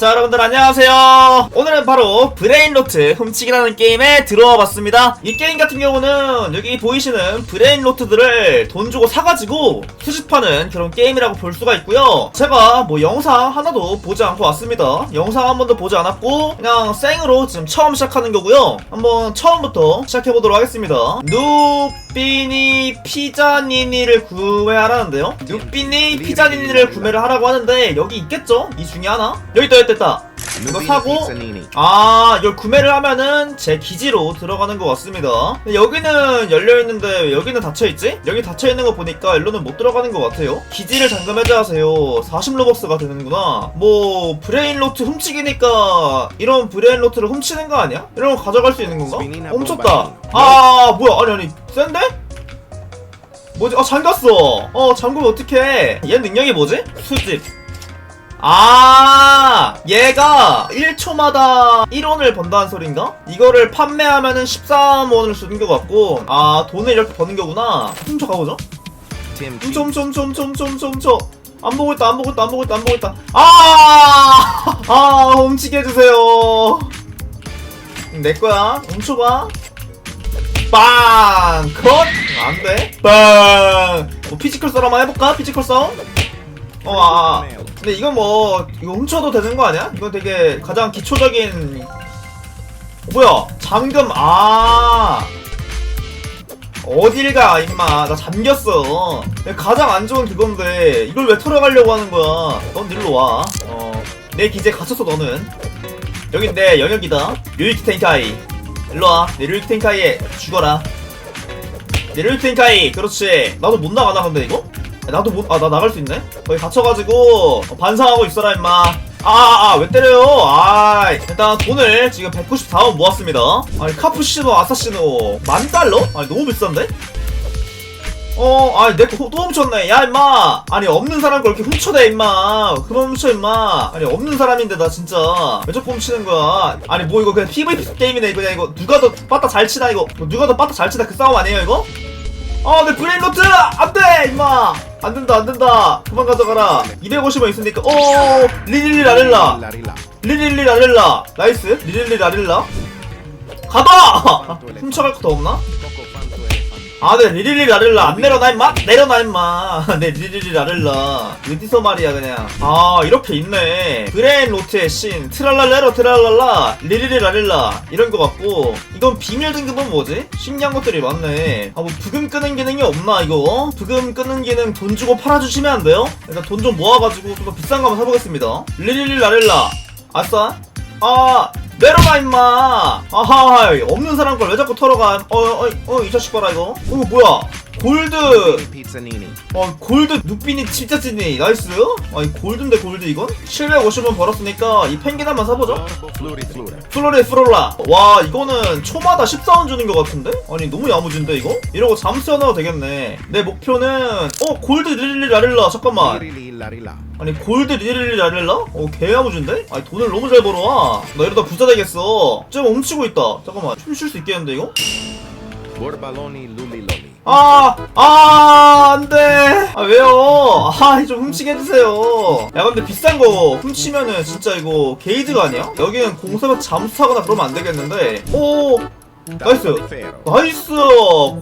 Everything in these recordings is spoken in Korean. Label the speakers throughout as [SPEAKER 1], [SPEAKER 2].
[SPEAKER 1] 자 여러분들 안녕하세요. 오늘은 바로 브레인로트 훔치기라는 게임에 들어와 봤습니다. 이 게임 같은 경우는 여기 보이시는 브레인로트들을 돈 주고 사가지고 수집하는 그런 게임이라고 볼 수가 있고요. 제가 뭐 영상 하나도 보지 않고 왔습니다. 영상 한 번도 보지 않았고 그냥 생으로 지금 처음 시작하는 거고요. 한번 처음부터 시작해보도록 하겠습니다. 누비니 피자니니를 구매하라는데요? 누비니 피자니니를 구매를 하라고 하는데 여기 있겠죠? 이 중에 하나? 여기 있다 있다 이거 사고 아 이걸 구매를 하면은 제 기지로 들어가는 것 같습니다 여기는 열려있는데 왜 여기는 닫혀있지? 여기 닫혀있는 거 보니까 일로는 못 들어가는 것 같아요 기지를 잠금해줘야 하세요 40로벅스가 되는구나 뭐 브레인로트 훔치기니까 이런 브레인로트를 훔치는 거 아니야? 이런 거 가져갈 수 있는 건가? 어, 훔쳤다 아 뭐야 아니 아니 센데? 뭐지? 아 잠겼어 어 잠그면 어떡해 얘 능력이 뭐지? 수집 아 얘가 1초마다 1원을 번다는 소린가? 이거를 판매하면은 13원을 주는 것 같고 아 돈을 이렇게 버는 거구나 훔쳐 가보죠 훔쳐 훔쳐 훔쳐 훔쳐 훔쳐 훔쳐 훔쳐 안 보고 있다 안 보고 있다 안 보고 있다 안 보고 있다 아! 아 훔치게 해주세요 내 거야 훔쳐봐 빵! 컷! 안 돼 빵! 뭐 피지컬 싸움 한번 해볼까? 피지컬 싸움? 어, 아, 아. 근데 이건 뭐 이거 훔쳐도 되는 거 아니야? 이건 되게 가장 기초적인 어, 뭐야? 잠금 아. 어딜 가 임마. 나 잠겼어. 가장 안 좋은 그건데 이걸 왜 털어가려고 하는 거야? 넌 일로 와어내 기지에 갇혔어 너는. 여긴 내 영역이다. 류이키 텐카이. 일로 와 내 류이키 텐카이에 죽어라. 내 류이키 텐카이. 그렇지. 나도 못 나가나 근데 이거? 나도 못, 아, 나 나갈 수 있네? 거기 갇혀가지고, 어, 반성하고 있어라, 임마. 아, 아, 왜 때려요? 아, 일단 돈을 지금 194원 모았습니다. 아니, 카푸시노, 아사시노, 만 달러? 아니, 너무 비싼데? 어, 아니, 내거 또 훔쳤네. 야, 임마. 아니, 없는 사람 걸 이렇게 훔쳐대, 임마. 그만 훔쳐, 임마. 아니, 없는 사람인데, 나 진짜. 왜 자꾸 훔치는 거야? 아니, 뭐, 이거 그냥 PVP 게임이네, 이거. 그냥 이거. 누가 더 빠따 잘 치나, 이거. 뭐, 누가 더 빠따 잘 치나, 그 싸움 아니에요, 이거? 어, 내 브레인로트! 안 돼! 임마! 안 된다, 안 된다! 그만 가져가라. 250원 있으니까, 오! 리릴리 라릴라! 리릴리 라릴라! 나이스! 리릴리 라릴라! 가봐! 훔쳐갈 거 더 없나? 아, 네, 리릴리 라릴라. 안 내려놔, 임마! 내려놔, 임마! 네, 리릴리 라릴라. 어디서 말이야, 그냥. 아, 이렇게 있네. 브레인 로트의 신, 트랄랄레로 트랄랄라, 리릴리 라릴라. 이런 거 같고. 이건 비밀 등급은 뭐지? 신기한 것들이 많네. 아, 뭐, 부금 끄는 기능이 없나, 이거? 부금 끄는 기능 돈 주고 팔아주시면 안 돼요? 일단 돈 좀 모아가지고 좀 더 비싼 거 한번 사보겠습니다. 리릴리 라릴라. 아싸. 아, 내려가 임마. 아하 없는 사람 걸 왜 자꾸 털어가 어어어이 자식 봐라 이거. 어 뭐야 골드! 어 골드 누비니 진짜 찐이 나이스 아니 골드인데 골드 이건? 750원 벌었으니까 이 펭귄 한번 사보죠. 플로리 플로라. 와 이거는 초마다 14원 주는 것 같은데? 아니 너무 야무진데 이거? 이러고 잠수 넣어도 되겠네. 내 목표는 어 골드 리릴리 라릴라. 잠깐만. 아니 골드 리릴리 라릴라? 어 개야무진데? 아니 돈을 너무 잘 벌어와. 나 이러다 부자 되겠어. 좀 훔치고 있다. 잠깐만. 춤출 수 있겠는데 이거? 아, 아, 안 돼. 아, 왜요? 아, 좀 훔치게 해주세요. 야, 근데 비싼 거 훔치면은 진짜 이거 게이드가 아니야? 여기는 공사면 잠수하거나 그러면 안 되겠는데. 오, 나이스. 나이스.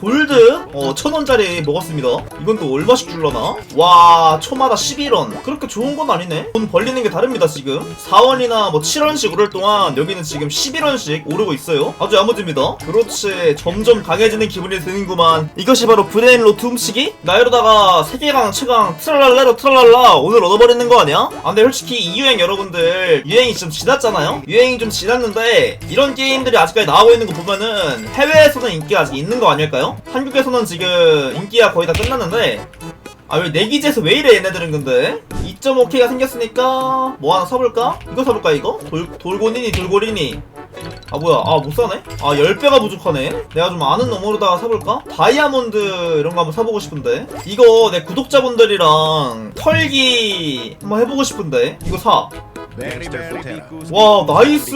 [SPEAKER 1] 골드. 어, 천 원짜리 먹었습니다. 이건 또 얼마씩 줄려나? 와, 초마다 11원. 그렇게 좋은 건 아니네. 돈 벌리는 게 다릅니다, 지금. 4원이나 뭐 7원씩 오를 동안 여기는 지금 11원씩 오르고 있어요. 아주 야무집니다. 그렇지. 점점 강해지는 기분이 드는구만. 이것이 바로 브레인 로트 훔치기? 나 이러다가 세계강, 최강, 트랄랄레로 트랄랄라 오늘 얻어버리는 거 아니야? 아, 근데 솔직히 이 유행 여러분들 유행이 좀 지났잖아요? 유행이 좀 지났는데 이런 게임들이 아직까지 나오고 있는 거 보면은 해외에서는 인기가 아직 있는 거 아닐까요? 한국에서는 지금 인기가 거의 다 끝났는데 아 왜 내 기지에서 왜 이래 얘네들은 근데 2.5K가 생겼으니까 뭐 하나 사볼까? 이거 사볼까 이거? 돌, 돌고니니 돌고리니 아 뭐야 아 못사네? 아 10배가 부족하네 내가 좀 아는 놈으로다가 사볼까? 다이아몬드 이런 거 한번 사보고 싶은데 이거 내 구독자분들이랑 털기 한번 해보고 싶은데 이거 사
[SPEAKER 2] Big goose.
[SPEAKER 1] 와 나이스!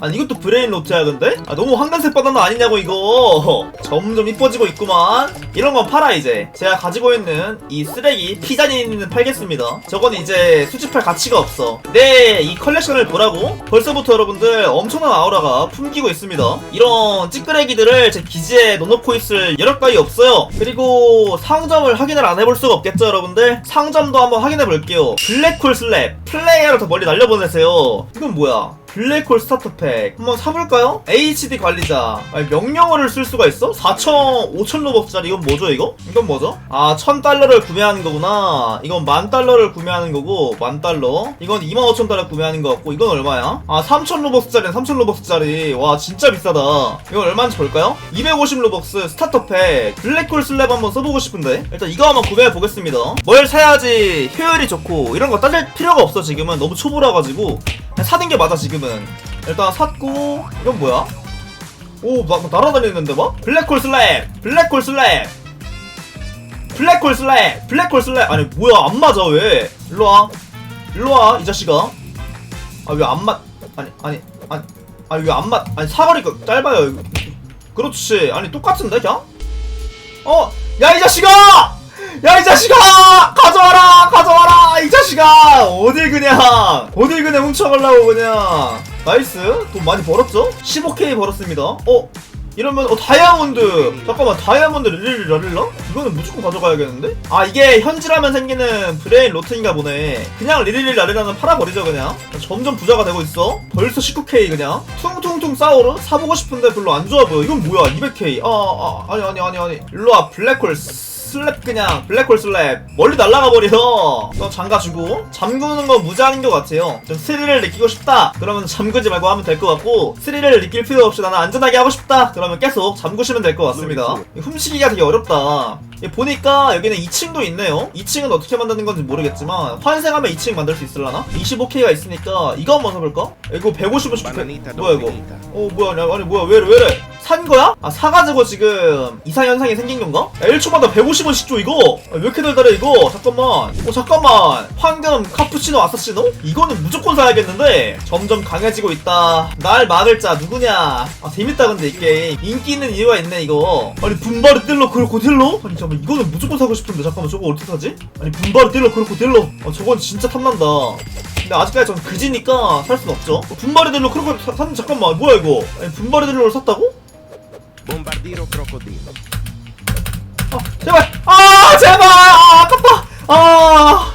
[SPEAKER 1] 아니 이것도 브레인 로트야 근데? 아 너무 황금색 바나나 아니냐고 이거. 점점 이뻐지고 있구만. 이런 건 팔아 이제. 제가 가지고 있는 이 쓰레기 피자니는 팔겠습니다. 저건 이제 수집할 가치가 없어. 네 이 컬렉션을 보라고. 벌써부터 여러분들 엄청난 아우라가 품기고 있습니다. 이런 찌끄레기들을 제 기지에 넣어놓고 있을 여력 따위 없어요. 그리고 상점을 확인을 안 해볼 수가 없겠죠 여러분들? 상점도 한번 확인해 볼게요. 블랙홀 슬랩. 플레이어를 더 멀리 날 려보내세요. 이건 뭐야 블랙홀 스타터팩 한번 사볼까요? HD 관리자 아니, 명령어를 쓸 수가 있어? 4천 5천 로벅짜리 이건 뭐죠 이거? 이건 뭐죠? 아 1000달러를 구매하는 거구나 이건 만 달러를 구매하는 거고 만 달러 이건 2만 5천 달러 구매하는 거 같고 이건 얼마야? 아 3천 로벅스짜리는 3천 로벅스짜리 와 진짜 비싸다 이건 얼마인지 볼까요? 250 로벅스 스타터팩 블랙홀 슬랩 한번 써보고 싶은데 일단 이거 한번 구매해 보겠습니다 뭘 사야지 효율이 좋고 이런 거 따질 필요가 없어 지금은 너무 초보라 가지고 사는 게 맞아 지금은. 일단 샀고 이건 뭐야? 오 나, 날아다니는데 막? 블랙홀 슬랩 블랙홀 슬랩 블랙홀 슬랩 블랙홀 슬랩 아니 뭐야 안 맞아 왜? 일로와. 일로와 이 자식아. 아 왜 안 맞 아니 아니 아니 아니 왜 안 맞 아니 사거리가 짧아요 이거. 그렇지. 아니 똑같은데 그냥? 어 야 이 자식아 야 이 자식아! 가져와라! 가져와라! 이 자식아! 어딜 그냥 어딜 그냥 훔쳐가려고 그냥. 나이스. 돈 많이 벌었죠? 15k 벌었습니다. 어? 이러면 어 다이아몬드. 잠깐만 다이아몬드 릴리 라릴라? 이거는 무조건 가져가야겠는데? 아 이게 현질하면 생기는 브레인 로트인가 보네. 그냥 리릴리 라릴라는 팔아버리죠 그냥. 점점 부자가 되고 있어. 벌써 19k 그냥. 퉁퉁퉁 싸우르? 사보고 싶은데 별로 안 좋아 보여. 이건 뭐야? 200k 아, 아 아니 아니 아니 아니. 일로와 블랙홀 슬랩 그냥 블랙홀 슬랩. 멀리 날아가 버려. 너 잠가주고. 잠그는 건 무자한 것 같아요. 좀 스릴을 느끼고 싶다. 그러면 잠그지 말고 하면 될 것 같고 스릴을 느낄 필요 없이 나는 안전하게 하고 싶다. 그러면 계속 잠그시면 될 것 같습니다. 이 훔치기가 되게 어렵다. 이 보니까 여기는 2층도 있네요. 2층은 어떻게 만드는 건지 모르겠지만 환생하면 2층 만들 수 있을라나? 25K가 있으니까 이거 한번 사볼까? 이거 150원씩
[SPEAKER 2] Bananita
[SPEAKER 1] 뭐야 이거. 어 뭐야 아니 뭐야 왜래 왜래 산 거야? 아 사가지고 지금 이상 현상이 생긴 건가? 야 1초마다 150원씩 줘 이거. 아, 왜 이렇게 달달해 이거? 잠깐만. 어 잠깐만. 황금 카푸치노 아사시노? 이거는 무조건 사야겠는데? 점점 강해지고 있다. 날 막을 자 누구냐? 아 재밌다 근데 이 게임. 인기 있는 이유가 있네 이거. 아니 분바르 뜰러 크로코딜러? 아니 잠깐만. 이거는 무조건 사고 싶은데. 잠깐만 저거 어떻게 사지? 아니 분바르 뜰러 크로코딜러. 아 저건 진짜 탐난다. 근데 아직까지 전 그지니까 살 순 없죠? 분바르딜로 크로코 사, 산 잠깐만. 뭐야 이거? 아니 분바르딜로를 샀다고?
[SPEAKER 2] Bombardiro crocodilo.
[SPEAKER 1] 아 제발! 아 제발! 아 아깝다! 아.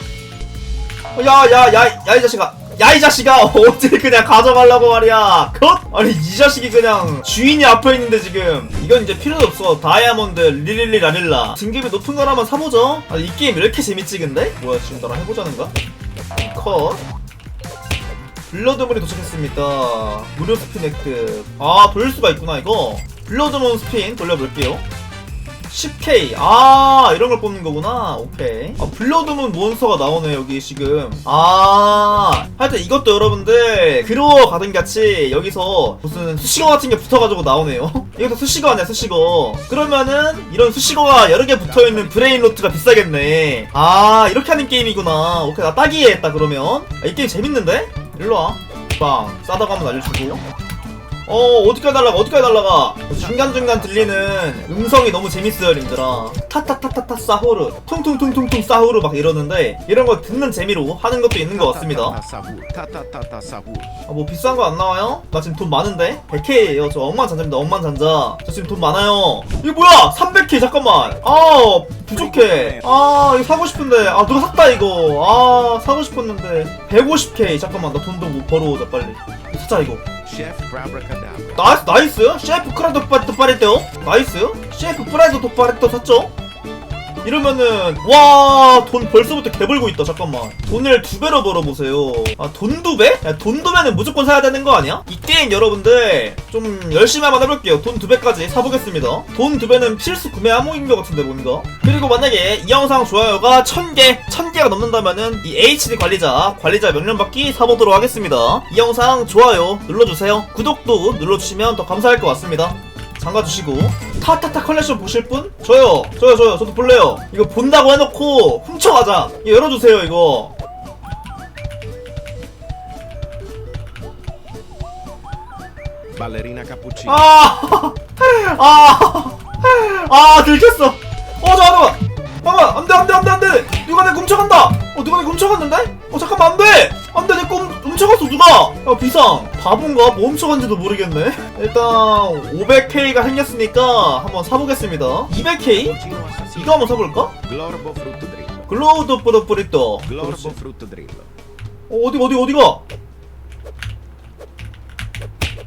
[SPEAKER 1] 야 야 야 야 이 자식아. 야 이 자식아. 어딜 그냥 가져가려고 말이야. 컷? 아니 이 자식이 그냥 주인이 앞에 있는데 지금. 이건 이제 필요도 없어. 다이아몬드 리릴리 라릴라. 등급이 높은 걸 한번 사보죠. 아니 이 게임 왜 이렇게 재밌지 근데? 뭐야 지금 나랑 해보자는가? 컷. 블러드문이 도착했습니다. 무료 획득 아 돌릴 수가 있구나 이거 블러드문 스핀 돌려볼게요. 10k 아 이런 걸 뽑는 거구나. 오케이. 아 블러드문 몬스터가 나오네 여기 지금. 아 하여튼 이것도 여러분들 그로어 가든 같이 여기서 무슨 수식어 같은 게 붙어가지고 나오네요. 이것도 수식어 아니야 수식어. 그러면은 이런 수식어가 여러 개 붙어있는 브레인 로트가 비싸겠네. 아 이렇게 하는 게임이구나. 오케이 나 따기에 했다 그러면. 아, 이 게임 재밌는데? 일로와. 빵. 싸다가 한번 알려주고 어 어디까지 날라가 어디까지 날라가 중간중간 들리는 음성이 너무 재밌어요 님들아. 타타타타타 사후르 퉁퉁퉁퉁퉁 사후르 막 이러는데 이런 거 듣는 재미로 하는 것도 있는 것 같습니다. 아, 뭐 비싼 거 안 나와요? 나 지금 돈 많은데? 100K예요. 저 억만장자입니다 억만장자. 저 지금 돈 많아요. 이거 뭐야? 300K 잠깐만. 아 부족해. 아 이거 사고 싶은데. 아 누가 샀다 이거. 아 사고 싶었는데. 150K 잠깐만 나 돈도 못 벌어오자 빨리. 이거
[SPEAKER 2] Chef Abracadabra.
[SPEAKER 1] 나이스 나이스 셰프 크라도 도파레토 나이스 셰프 프라이도 도파레토 샀죠? 이러면은 와 돈 벌써부터 개벌고 있다 잠깐만. 돈을 두 배로 벌어보세요. 아 돈 두 배? 야, 돈 두 배는 무조건 사야 되는 거 아니야? 이 게임 여러분들 좀 열심히 한번 해볼게요. 돈 두 배까지 사보겠습니다. 돈 두 배는 필수 구매 항목인 것 같은데 뭔가? 그리고 만약에 이 영상 좋아요가 1000개 1000개가 넘는다면은 이 HD 관리자 관리자 명령받기 사보도록 하겠습니다. 이 영상 좋아요 눌러주세요. 구독도 눌러주시면 더 감사할 것 같습니다. 잠가주시고 타타타 컬렉션 보실 분? 저요 저요 저요. 저도 볼래요. 이거 본다고 해놓고 훔쳐가자. 열어주세요 이거.
[SPEAKER 2] 발레리나 카푸치.
[SPEAKER 1] 아아 아 들켰어. 어 잠깐만. 잠깐만. 안돼 안돼 안돼 안돼. 누가 내 훔쳐간다. 어 누가 내 훔쳐갔는데? 어 잠깐만 안돼. 안돼 내꿈 훔쳐갔어 누가? 어, 비상. 바본가? 뭐 훔쳐간지도 모르겠네. 일단, 500K가 생겼으니까 한번 사보겠습니다. 200K?
[SPEAKER 2] Cappuccino assassino.
[SPEAKER 1] 이거 한번 사볼까? 글로우드
[SPEAKER 2] drillo.
[SPEAKER 1] 어, 어디, 어디, 어디가?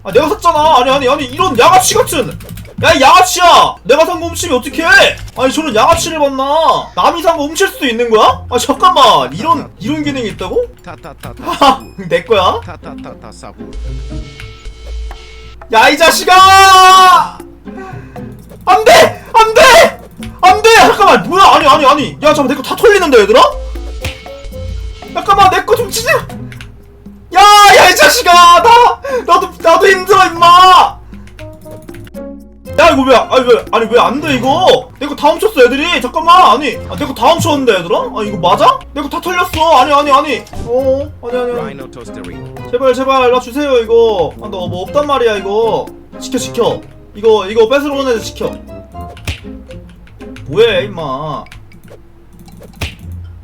[SPEAKER 1] 아, 내가 샀잖아. 아니, 아니, 아니, 이런 양아치 같은. 야, 이 양아치야! 내가 산 거 훔치면 어떡해! 아니, 저런 양아치를 봤나? 남이 산 거 훔칠 수도 있는 거야? 아, 잠깐만. 이런, 이런 기능이 있다고? 내 거야?
[SPEAKER 2] Ta ta ta ta sabur.
[SPEAKER 1] 야, 이 자식아! 안 돼! 안 돼! 안 돼! 잠깐만, 뭐야? 아니, 아니, 아니. 야, 잠깐, 내 거 다 털리는데, 얘들아? 잠깐만, 내 거 좀 치자! 야, 야, 이 자식아! 나, 나도, 나도 힘들어, 임마! 야, 이거 왜, 아니, 왜, 아니, 왜 안 돼, 이거? 내 거 다 훔쳤어, 애들이! 잠깐만, 아니, 아, 내거 다 훔쳤는데, 얘들아? 아, 이거 맞아? 내 거 다 털렸어! 아니, 아니, 아니. 어, 아니, 아니, 아니. 제발 제발 나 주세요 이거 아 너 뭐 없단 말이야 이거 지켜 지켜 이거 이거 뺏으러 오는 애들 지켜 뭐해 임마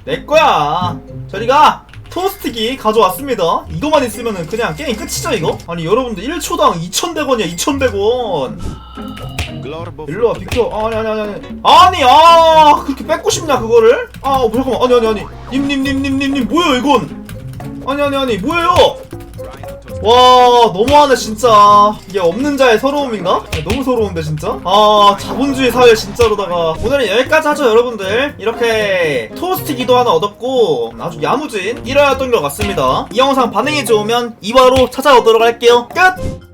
[SPEAKER 1] 내 거야 저리 가 토스트기 가져왔습니다. 이거만 있으면은 그냥 게임 끝이죠 이거? 아니 여러분들 1초당 2,100원이야 2,100원.
[SPEAKER 2] Glorbo
[SPEAKER 1] 일로와 비켜. 아, 아니 아니 아니 아니. 아니 아 그렇게 뺏고 싶냐 그거를? 아 어, 잠깐만. 아니 아니 아니. 님 님 님 님 님 님 뭐예요 이건? 아니 아니 아니 뭐예요. 와 너무하네 진짜 이게 없는 자의 서러움인가? 너무 서러운데 진짜? 아 자본주의 사회 진짜로다가 오늘은 여기까지 하죠 여러분들 이렇게 토스트 기도 하나 얻었고 아주 야무진 1화였던 것 같습니다 이 영상 반응이 좋으면 2화로 찾아오도록 할게요 끝!